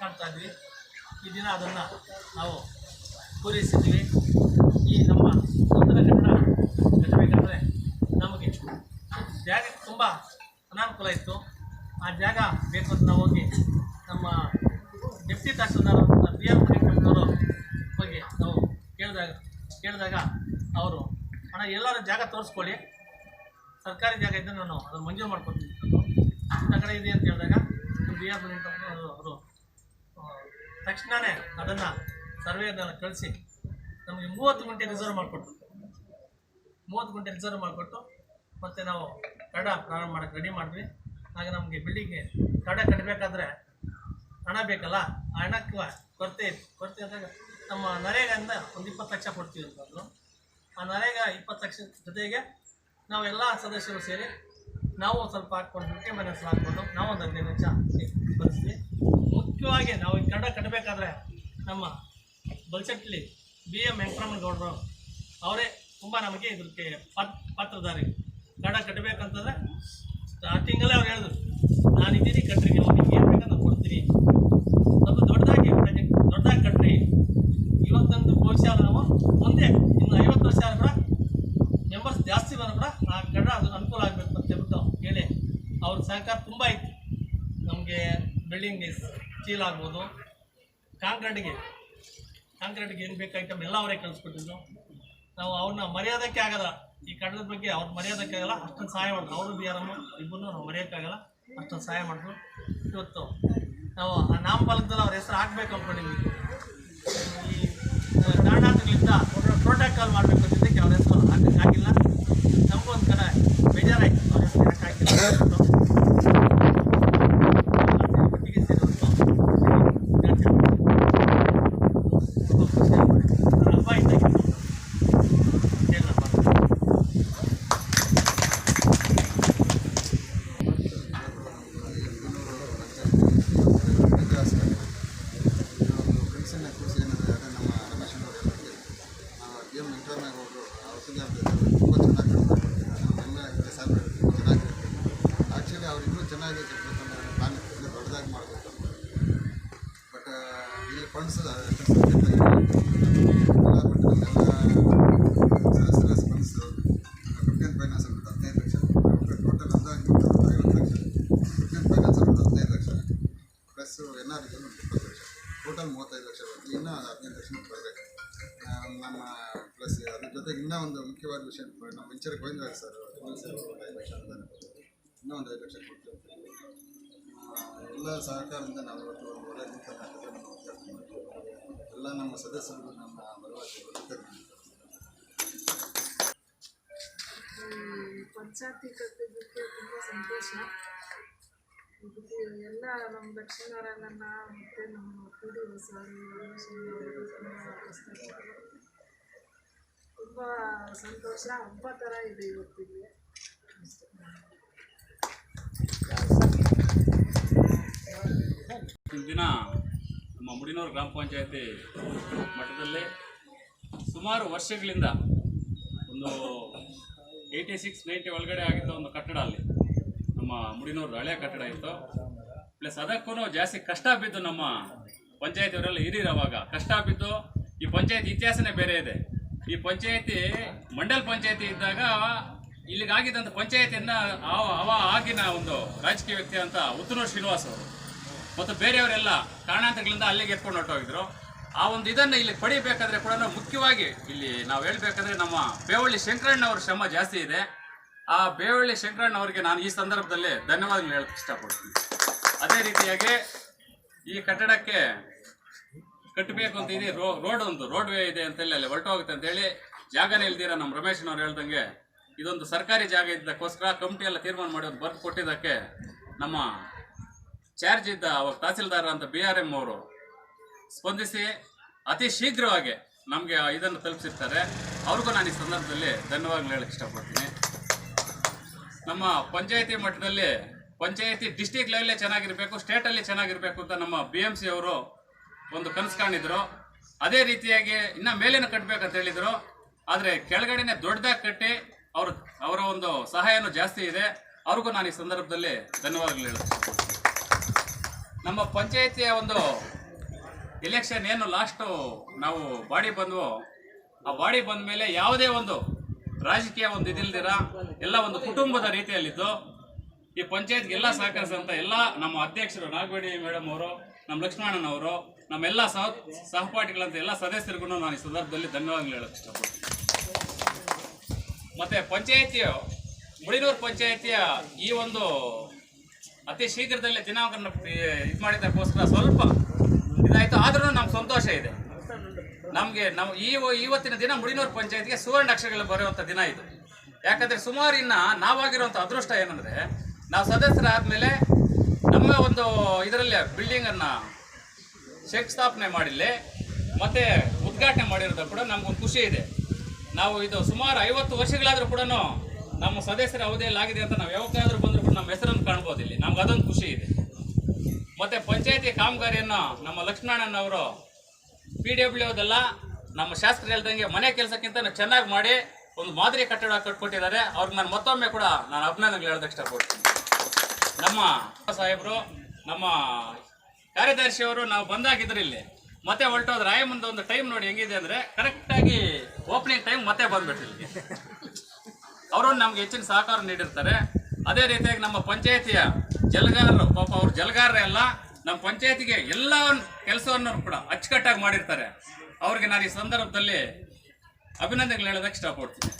ಕಾಣ್ತಾ ಇದ್ವಿ. ಈ ದಿನ ಅದನ್ನು ನಾವು ಪೂರೈಸಿದ್ವಿ. ಈ ನಮ್ಮ ನೂತನ ಕನ್ನಡ ಕಟ್ಟಬೇಕಾದ್ರೆ ನಮಗೆ ಜಾಗ ತುಂಬ ಅನಾನುಕೂಲ ಇತ್ತು. ಆ ಜಾಗ ಬೇಕು ಅಂತ ನಾವು ಹೋಗಿ ನಮ್ಮ ಡೆಪ್ಟಿ ತಹಸೀಲ್ದಾರ್ ಬಿ ಆರ್ ಅವರು ಹೋಗಿ ನಾವು ಕೇಳಿದಾಗ ಕೇಳಿದಾಗ ಅವರು ಹಣ ಎಲ್ಲರೂ ಜಾಗ ತೋರಿಸ್ಕೊಳ್ಳಿ ಸರ್ಕಾರಿ ಜಾಗ ಇದ್ದರೆ ನಾನು ಅದನ್ನು ಮಂಜೂರು ಮಾಡ್ಕೊಡ್ತೀನಿ. ಇಂಥ ಕಡೆ ಇದೆ ಅಂತ ಹೇಳಿದಾಗ ಬಿ ಆರ್ ಅವರು ಅವರು ತಕ್ಷಣವೇ ಅದನ್ನು ಸರ್ವೇದನ್ನು ಕಳಿಸಿ ನಮಗೆ ಮೂವತ್ತು ಗಂಟೆ ರಿಸರ್ವ್ ಮಾಡಿಕೊಟ್ರು. ಮೂವತ್ತು ಗಂಟೆ ರಿಸರ್ವ್ ಮಾಡಿಕೊಟ್ಟು ಮತ್ತು ನಾವು ಕಡ ಪ್ರಾರಂಭ ಮಾಡಕ್ಕೆ ರೆಡಿ ಮಾಡಿದ್ವಿ. ಆಗ ನಮಗೆ ಬಿಲ್ಡಿಂಗ್ಗೆ ಕಡ ಕಟ್ಟಬೇಕಾದ್ರೆ ಹಣ ಬೇಕಲ್ಲ, ಆ ಹಣಕ್ಕೆ ಕೊರತೆ ಇತ್ತು. ಕೊರತೆ ಇದ್ದಾಗ ನಮ್ಮ ನರೇಗಿಂದ ಒಂದು ಇಪ್ಪತ್ತು ಲಕ್ಷ ಕೊಡ್ತೀವಿ ಅಂತಂದರು ಆ ನರೇಗ ಇಪ್ಪತ್ತು ಲಕ್ಷ ಜೊತೆಗೆ ನಾವೆಲ್ಲ ಸದಸ್ಯರು ಸೇರಿ ನಾವು ಸ್ವಲ್ಪ ಹಾಕ್ಕೊಂಡು ಮುಖ್ಯ ಮನಸ್ಸು ಹಾಕ್ಕೊಂಡು ನಾವು ಒಂದು ಹದಿನೈದು ನಿಮಿಷ ಬರೆಸ್ತೀವಿ ಮುಖ್ಯವಾಗಿ ನಾವು ಈ ಕನ್ನಡ ಕಟ್ಟಬೇಕಾದ್ರೆ ನಮ್ಮ ಬಲ್ಚಟ್ಲಿ ಬಿ ಎಂ ವೆಂಕಟರಮಣಗೌಡರು ಅವರೇ ತುಂಬ ನಮಗೆ ಇದಕ್ಕೆ ಪಾತ್ ಪಾತ್ರಧಾರಿ ಕನ್ನಡ ಕಟ್ಟಬೇಕಂತಂದ್ರೆ ಸ್ಟಾರ್ಟಿಂಗಲ್ಲೇ ಅವ್ರು ಹೇಳಿದ್ರು, ನಾನಿದ್ದೀನಿ ಕಟ್ರಿ ನೀವು ನಿಮ್ಗೆ ಏನು ಬೇಕಂತ ಕೊಡ್ತೀನಿ ಸ್ವಲ್ಪ ದೊಡ್ಡದಾಗಿ ಪ್ರಾಜೆಕ್ಟ್ ದೊಡ್ಡದಾಗಿ ಕಟ್ರಿ ಇವತ್ತೊಂದು ಬಹುಶಃ ನಾವು ಮುಂದೆ ಇನ್ನು ಐವತ್ತು ವರ್ಷ ಆದ್ರೂ ಕೂಡ ಮೆಂಬರ್ಸ್ ಜಾಸ್ತಿ ಬಂದ್ರು ಕೂಡ ಆ ಕನ್ನಡ ಅದು ಅನುಕೂಲ ಆಗಬೇಕು ಅಂತ ಹೇಳ್ಬಿಟ್ಟು ಹೇಳಿ ಅವ್ರ ಸಹಕಾರ ತುಂಬ ಇತ್ತು ನಮಗೆ ಬಿಲ್ಡಿಂಗ್ ಸ್ಟೀಲ್ ಆಗ್ಬೋದು. ಕಾಂಕ್ರೀಟ್ಗೆ ಕಾಂಕ್ರೀಟ್ಗೆ ಏನು ಬೇಕು ಐಟಮ್ ಎಲ್ಲ ಅವರೇ ಕಳಿಸ್ಕೊಟ್ಟಿದ್ರು. ನಾವು ಅವ್ರನ್ನ ಮರ್ಯಾದಕ್ಕೆ ಆಗಲ್ಲ. ಈ ಕಟ್ಟದ ಬಗ್ಗೆ ಅವ್ರು ಮರ್ಯಾದಕ್ಕೆ ಆಗಲ್ಲ. ಅಷ್ಟೊಂದು ಸಹಾಯ ಮಾಡಿದ್ರು ಅವರು ಬಿ ಆರ್ ಎಂ ಇಬ್ಬರು ನಾವು ಮರೆಯೋಕ್ಕಾಗಲ್ಲ ಅಷ್ಟೊಂದು ಸಹಾಯ ಮಾಡಿದ್ರು ಇವತ್ತು ನಾವು ಆ ನಾಮಫಲಕದಲ್ಲಿ ಅವ್ರ ಹೆಸರು ಹಾಕ್ಬೇಕು ಅಂದ್ಕೊಂಡಿದ್ವಿ ಈ ಕಾರಣಾಂತರಗಳಿಂದ ಪ್ರೋಟೋಕಾಲ್ ಮಾಡಬೇಕು ಅಂತಿದ್ದಕ್ಕೆ ಅವ್ರ ಹೆಸರು ಹಾಕಿಲ್ಲ. ನಮಗೂ ಕಡೆ ಬೇಜಾರಾಯ್ತು ಅವ್ರ ಹೆಸರು ಯಾಕೆ ಹಾಕಿಲ್ಲ ಅಂದ್ಬಿಟ್ಟು. ಒಟ್ಟಿಗೆ ಸೇರಿದ್ರು. ಹೇಳ್ತೀನಿ. ತುಂಬ ಖುಷಿ ಆಗುತ್ತೆ. ನನ್ನ ಹಬ್ಬ ಇದ್ದಾಗಿತ್ತು. ಹೇಳಪ್ಪ. ಫ್ರೆಂಡ್ಸನ್ನ ಕೂರಿಸಿ ಏನಂದರೆ ಅದೇ ನಮ್ಮ ರಮೇಶ್ ಅವರು ಹೇಳಿದಂಗೆ ಎಂ ವೆಂಕಟರಮಣ ಅವರು ಔಷಧಿ ಅಂತ ತುಂಬ ಚೆನ್ನಾಗಿ ನಮ್ಮೆಲ್ಲ ಇದೆ ಸರ್ ಚೆನ್ನಾಗಿರುತ್ತೆ ಆ್ಯಕ್ಚುಲಿ ಅವರಿಬ್ಬರು ಚೆನ್ನಾಗಿ ಕಟ್ಟಬೇಕು ಅನ್ನೋ ಪ್ಲಾನ್ ಇತ್ತು ದೊಡ್ಡದಾಗಿ ಮಾಡಬೇಕು ಬಟ್ ಇಲ್ಲಿ ಫಂಡ್ಸ್ ಪ್ಲಸ್ ಎನ್ ಆರ್ ಇಪ್ಪತ್ತು ಲಕ್ಷ ಟೋಟಲ್ ಮೂವತ್ತೈದು ಲಕ್ಷ. ಇನ್ನೂ ಹದಿನೈದು ಲಕ್ಷ ಬರಬೇಕು. ನಮ್ಮ ಪ್ಲಸ್ ಅದ್ರ ಜೊತೆಗೆ ಇನ್ನೂ ಒಂದು ಮುಖ್ಯವಾದ ವಿಷಯ ನಮ್ಮ ವೆಂಚರ್ ಗೋವಿಂದ ಸರ್ ಐದು ಲಕ್ಷ ಇನ್ನೂ ಒಂದು ಐದು ಲಕ್ಷ ಕೊಡ್ತೀವಿ ಎಲ್ಲ ಸಹಕಾರದಿಂದ ನಾವು ಇವತ್ತು ಒಳ್ಳೆ ಎಲ್ಲ ನಮ್ಮ ಸದಸ್ಯರು ನಮ್ಮ ಈ ಪಂಚಾಯತಿ ಕಟ್ಟಿದ್ದಕ್ಕೆ ತುಂಬ ಸಂತೋಷ. ಎಲ್ಲ ನಮ್ಮ ದಕ್ಷಿಣರನ್ನ ಮತ್ತು ನಮ್ಮ ಪಿ ತುಂಬ ಸಂತೋಷ, ಹಬ್ಬ ಥರ ಇದೆ ಇವತ್ತಿಗೆ. ದಿನ ನಮ್ಮ ಮುಡಿನೂರು ಗ್ರಾಮ ಪಂಚಾಯತಿ ಮಟ್ಟದಲ್ಲಿ ಸುಮಾರು ವರ್ಷಗಳಿಂದ ಒಂದು ಏಯ್ಟಿ ಸಿಕ್ಸ್ ನೈಂಟಿ ಒಳಗಡೆ ಆಗಿದ್ದ ಒಂದು ಕಟ್ಟಡ ಅಲ್ಲಿ. ನಮ್ಮ ಮುಡಿನೂರು ಹಳೆಯ ಕಟ್ಟಡ ಇತ್ತು. ಪ್ಲಸ್ ಅದಕ್ಕೂ ಜಾಸ್ತಿ ಕಷ್ಟ ಬಿದ್ದು ನಮ್ಮ ಪಂಚಾಯತಿಯವರೆಲ್ಲ ಹಿರಿಯರು ಕಷ್ಟ ಬಿದ್ದು ಈ ಪಂಚಾಯತಿ ಇತಿಹಾಸನೇ ಬೇರೆ ಇದೆ. ಈ ಪಂಚಾಯತಿ ಮಂಡಲ್ ಪಂಚಾಯತಿ ಇದ್ದಾಗ ಇಲ್ಲಿಗಾಗಿದ್ದಂಥ ಪಂಚಾಯತಿಯನ್ನ ಅವ ಆಗಿನ ಒಂದು ರಾಜಕೀಯ ವ್ಯಕ್ತಿ ಅಂತ ಉತ್ತನೂರು ಶ್ರೀನಿವಾಸ್ ಅವರು. ಮತ್ತು ಬೇರೆಯವರೆಲ್ಲ ಕಾರಣಾಂತರಗಳಿಂದ ಅಲ್ಲಿಗೆ ಎತ್ಕೊಂಡು ಹೊರಟೋಗಿದ್ರು. ಆ ಒಂದು ಇದನ್ನು ಇಲ್ಲಿ ಪಡಿಬೇಕಾದ್ರೆ ಕೂಡ ಮುಖ್ಯವಾಗಿ ಇಲ್ಲಿ ನಾವು ಹೇಳ್ಬೇಕಂದ್ರೆ ನಮ್ಮ ಬೇವಳ್ಳಿ ಶಂಕರಣ್ಣ ಅವ್ರ ಶ್ರಮ ಜಾಸ್ತಿ ಇದೆ. ಆ ಬೇವಳ್ಳಿ ಶಂಕರಣ್ಣ ಅವರಿಗೆ ನಾನು ಈ ಸಂದರ್ಭದಲ್ಲಿ ಧನ್ಯವಾದಗಳು ಹೇಳಕ್ಕೆ ಇಷ್ಟಪಡ್ತೀನಿ. ಅದೇ ರೀತಿಯಾಗಿ ಈ ಕಟ್ಟಡಕ್ಕೆ ಕಟ್ಟಬೇಕು ಅಂತ ಇದೆ. ರೋಡ್ ಒಂದು ರೋಡ್ ವೇ ಇದೆ ಅಂತೇಳಿ ಅಲ್ಲಿ ಹೊರಟೋಗುತ್ತೆ ಅಂತೇಳಿ ಜಾಗನೇ ಇಲ್ದಿರ ನಮ್ಮ ರಮೇಶ್ನವ್ರು ಹೇಳ್ದಂಗೆ ಇದೊಂದು ಸರ್ಕಾರಿ ಜಾಗ ಇದ್ದಕ್ಕೋಸ್ಕರ ಕಮಿಟಿ ಎಲ್ಲ ತೀರ್ಮಾನ ಮಾಡಿ ಒಂದು ಬರ್ದು ಕೊಟ್ಟಿದ್ದಕ್ಕೆ ನಮ್ಮ ಚಾರ್ಜ್ ಇದ್ದ ಅವಾಗ ತಹಸೀಲ್ದಾರ್ ಅಂತ ಬಿ ಆರ್ ಎಂ ಅವರು ಸ್ಪಂದಿಸಿ ಅತಿ ಶೀಘ್ರವಾಗಿ ನಮಗೆ ಇದನ್ನು ತಲುಪಿಸಿರ್ತಾರೆ. ಅವ್ರಿಗೂ ನಾನು ಈ ಸಂದರ್ಭದಲ್ಲಿ ಧನ್ಯವಾದಗಳು ಹೇಳಕ್ಕೆ ಇಷ್ಟಪಡ್ತೀನಿ. ನಮ್ಮ ಪಂಚಾಯಿತಿ ಮಟ್ಟದಲ್ಲಿ ಪಂಚಾಯತಿ ಡಿಸ್ಟಿಕ್ ಲೆವೆಲ್ಲೇ ಚೆನ್ನಾಗಿರಬೇಕು, ಸ್ಟೇಟಲ್ಲಿ ಚೆನ್ನಾಗಿರಬೇಕು ಅಂತ ನಮ್ಮ ಬಿ ಎಂ ಸಿ ಅವರು ಒಂದು ಕನಸು ಕಾಣಿದ್ರು ಅದೇ ರೀತಿಯಾಗಿ ಇನ್ನ ಮೇಲಿನ ಕಟ್ಟಬೇಕಂತ ಹೇಳಿದ್ರು. ಆದರೆ ಕೆಳಗಡೆನೆ ದೊಡ್ಡದಾಗಿ ಕಟ್ಟಿ ಅವರು, ಅವರ ಒಂದು ಸಹಾಯನೂ ಜಾಸ್ತಿ ಇದೆ. ಅವ್ರಿಗೂ ನಾನು ಈ ಸಂದರ್ಭದಲ್ಲಿ ಧನ್ಯವಾದಗಳು ಹೇಳ್ತೀನಿ ನಮ್ಮ ಪಂಚಾಯತಿಯ ಒಂದು ಎಲೆಕ್ಷನ್ ಏನು ಲಾಸ್ಟು ನಾವು ಬಾಡಿ ಬಂದ್ವು, ಆ ಬಾಡಿ ಬಂದ ಮೇಲೆ ಯಾವುದೇ ಒಂದು ರಾಜಕೀಯ ಒಂದು ಇದಿಲ್ದಿರ, ಎಲ್ಲ ಒಂದು ಕುಟುಂಬದ ರೀತಿಯಲ್ಲಿದ್ದು ಈ ಪಂಚಾಯತ್ಗೆ ಎಲ್ಲ ಸಹಕರಿಸಿದಂಥ ಎಲ್ಲ ನಮ್ಮ ಅಧ್ಯಕ್ಷರು ನಾಗಬೇಡಿ ಮೇಡಮ್ ಅವರು, ನಮ್ಮ ಲಕ್ಷ್ಮಣನವರು ನಮ್ಮೆಲ್ಲ ಸಹ ಸಹಪಾಠಿಗಳಂತ ಎಲ್ಲ ಸದಸ್ಯರಿಗೂ ನಾನು ಈ ಸಂದರ್ಭದಲ್ಲಿ ಧನ್ಯವಾದಗಳು ಹೇಳೋಕೆ ಇಷ್ಟಪಡ್ತೀನಿ. ಮತ್ತೆ ಪಂಚಾಯತಿಯ, ಮುಡಿನೂರು ಪಂಚಾಯತಿಯ ಈ ಒಂದು ಅತಿ ಶೀಘ್ರದಲ್ಲೇ ದಿನಾಂಕನ ಇದು ಮಾಡಿದ್ದಕ್ಕೋಸ್ಕರ ಸ್ವಲ್ಪ ಇದಾಯಿತು, ಆದ್ರೂ ನಮ್ಗೆ ಸಂತೋಷ ಇದೆ. ನಮಗೆ ನಾವು ಈ ಇವತ್ತಿನ ದಿನ ಮುಡಿನೂರು ಪಂಚಾಯತಿಗೆ ಸುವರ್ಣ ಅಕ್ಷರಗಳು ಬರೆಯುವಂಥ ದಿನ ಇದು. ಯಾಕಂದ್ರೆ ಸುಮಾರು ಇನ್ನ ನಾವಾಗಿರುವಂಥ ಅದೃಷ್ಟ ಏನಂದ್ರೆ ನಾವು ಸದಸ್ಯರಾದ್ಮೇಲೆ ನಮ್ಮ ಒಂದು ಇದರಲ್ಲಿ ಬಿಲ್ಡಿಂಗ್ ಅನ್ನ ಶಂಕುಸ್ಥಾಪನೆ ಮಾಡಿಲ್ಲಿ ಮತ್ತೆ ಉದ್ಘಾಟನೆ ಮಾಡಿರೋದು ಕೂಡ ನಮ್ಗೊಂದು ಖುಷಿ ಇದೆ. ನಾವು ಇದು ಸುಮಾರು ಐವತ್ತು ವರ್ಷಗಳಾದ್ರೂ ಕೂಡ ನಮ್ಮ ಸದಸ್ಯರ ಅವಧಿಯಲ್ಲಿ ಆಗಿದೆ ಅಂತ ನಾವು ಯಾವಾಗಾದ್ರೂ ಬಂದರೂ ಕೂಡ ನಮ್ಮ ಹೆಸರನ್ನು ಕಾಣ್ಬೋದು ಇಲ್ಲಿ. ನಮ್ಗೆ ಅದೊಂದು ಖುಷಿ ಇದೆ. ಮತ್ತೆ ಪಂಚಾಯತಿ ಕಾಮಗಾರಿಯನ್ನು ನಮ್ಮ ಲಕ್ಷ್ಮಣನವರು ಪಿ ಡಬ್ಲ್ಯೂ ಅದೆಲ್ಲ ನಮ್ಮ ಶಾಸ್ತ್ರಿ ಹೇಳ್ದಂಗೆ ಮನೆ ಕೆಲಸಕ್ಕಿಂತ ಚೆನ್ನಾಗಿ ಮಾಡಿ ಒಂದು ಮಾದರಿ ಕಟ್ಟಡ ಕಟ್ಕೊಟ್ಟಿದ್ದಾರೆ. ಅವ್ರಿಗೆ ನಾನು ಮತ್ತೊಮ್ಮೆ ಕೂಡ ನಾನು ಅಭಿನಂದನೆಗಳು ಹೇಳೋದಕ್ಕೆ ಇಷ್ಟಪಡ್ತೀನಿ ನಮ್ಮ ಸಾಹೇಬರು, ನಮ್ಮ ಕಾರ್ಯದರ್ಶಿಯವರು ನಾವು ಬಂದಾಗಿದ್ರು ಇಲ್ಲಿ. ಮತ್ತೆ ಹೊರಟೋದ್ರೆ ಮುಂದೆ ಒಂದು ಟೈಮ್ ನೋಡಿ ಹೆಂಗಿದೆ ಅಂದ್ರೆ ಕರೆಕ್ಟಾಗಿ ಓಪನಿಂಗ್ ಟೈಮ್ ಮತ್ತೆ ಬಂದ್ಬಿಟ್ರು ಇಲ್ಲಿ. ಅವರು ನಮ್ಗೆ ಹೆಚ್ಚಿನ ಸಹಕಾರ ನೀಡಿರ್ತಾರೆ. ಅದೇ ರೀತಿಯಾಗಿ ನಮ್ಮ ಪಂಚಾಯತಿಯ ಜಲಗಾರರು, ಪಾಪ ಅವ್ರ ಜಲಗಾರರೇ ಅಲ್ಲ, ನಮ್ಮ ಪಂಚಾಯತಿಗೆ ಎಲ್ಲ ಕೆಲಸವನ್ನು ಕೂಡ ಅಚ್ಚುಕಟ್ಟಾಗಿ ಮಾಡಿರ್ತಾರೆ. ಅವ್ರಿಗೆ ನಾನು ಈ ಸಂದರ್ಭದಲ್ಲಿ ಅಭಿನಂದನೆಗಳು ಹೇಳೋದಕ್ಕೆ ಇಷ್ಟಪಡ್ತೀನಿ.